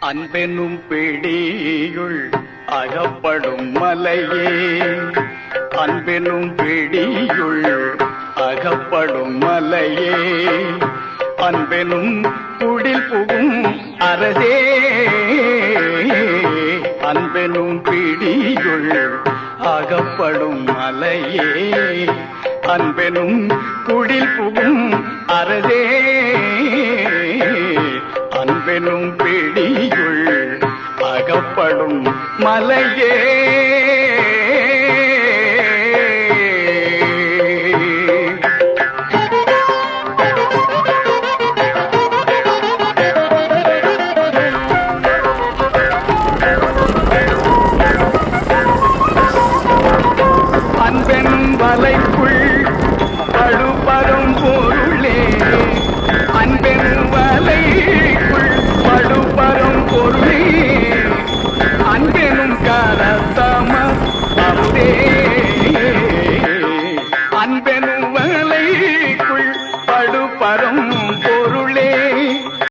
அன்பெனும் பிடியுள் அகப்படும் மலையே. அன்பெனும் பிடியுள் அகப்படும் மலையே. அன்பெனும் குடில் புகும் அரசே. அன்பெனும் பிடியுள் அகப்படும் மலையே. அன்பெனும் குடில் புகும் அரசே. பிடியுள் அகப்படும் மலையே. அன்பெனும் வலைக்குள் படுபடும் பொருளே